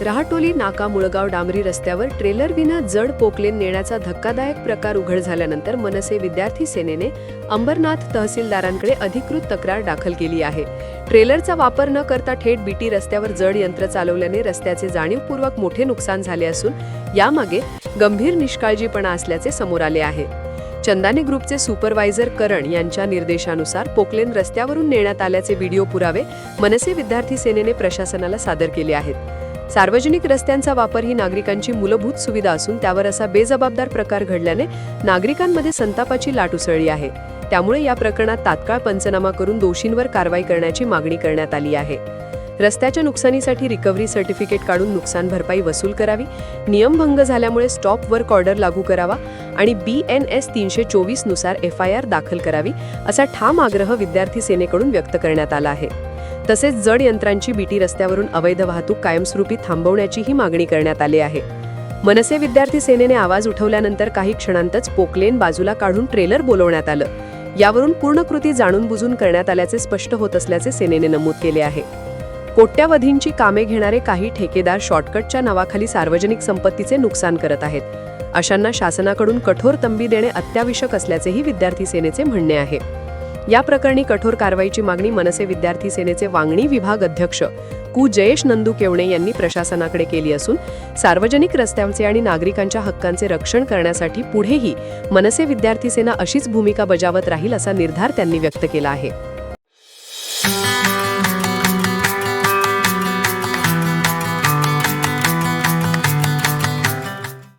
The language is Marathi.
रहाटोली नाका मुळगाव डांबरी रस्त्यावर ट्रेलर विना जड पोकलेन नेण्याचा धक्कादायक प्रकार उघड झाल्यानंतर मनसे विद्यार्थी सेनेने अंबरनाथ तहसीलदारांकडे अधिकृत तक्रार दाखल केली आहे. ट्रेलरचा वापर न करता थेट बीटी रस्त्यावर जड यंत्र चालवल्याने रस्त्याचे जाणीवपूर्वक मोठे नुकसान झाले असून यामागे गंभीर निष्काळजीपणा असल्याचे समोर आले आहे. चंदाने ग्रुपचे सुपरवायझर करण यांच्या निर्देशानुसार पोकलेन रस्त्यावरून नेण्यात आल्याचे व्हिडिओ पुरावे मनसे विद्यार्थी सेनेने प्रशासनाला सादर केले आहेत. सार्वजनिक रस्त्यांचा वापर ही नागरिकांची मूलभूत सुविधा असून त्यावर असा बेजबाबदार प्रकार घडल्याने नागरिकांमध्ये संतापाची लाट उसळली आहे. त्यामुळे या प्रकरणात तात्काळ पंचनामा करून दोषींवर कारवाई करण्याची मागणी करण्यात आली आहे. रस्त्याच्या नुकसानीसाठी रिकव्हरी सर्टिफिकेट काढून नुकसान भरपाई वसूल करावी नियमभंग झाल्यामुळे स्टॉप वर्क ऑर्डर लागू करावा आणि बी एन एस तीनशे चोवीसनुसार एफ आय आर दाखल करावी असा ठाम आग्रह विद्यार्थी सेनेकडून व्यक्त करण्यात आला आहे. तसेच जड यंत्रांची बीटी रस्त्यावरून अवैध वाहतूक कायमस्वरूपी थांबवण्याचीही मागणी करण्यात आली आहे. मनसे विद्यार्थी सेनेने आवाज उठवल्यानंतर काही क्षणांतच पोकलेन बाजूला काढून ट्रेलर बोलवण्यात आलं. यावरून पूर्ण कृती जाणून बुजून करण्यात आल्याचे स्पष्ट होत असल्याचे सेनेने नमूद केले आहे. कोट्यावधींची कामे घेणारे काही ठेकेदार शॉर्टकटच्या नावाखाली सार्वजनिक संपत्तीचे नुकसान करत आहेत. अशांना शासनाकडून कठोर तंबी देणे अत्यावश्यक असल्याचेही विद्यार्थी सेनेचे म्हणणे आहे. या प्रकरणी कठोर कारवाईची मागणी मनसे विद्यार्थी सेनेचे वांगणी विभाग अध्यक्ष कु. जयेश नंदू केवणे यांनी प्रशासनाकडे केली असून सार्वजनिक रस्त्यांचे आणि नागरिकांच्या हक्कांचे रक्षण करण्यासाठी पुढेही मनसे विद्यार्थी सेना अशीच भूमिका बजावत राहील असा निर्धार त्यांनी व्यक्त केला आहे.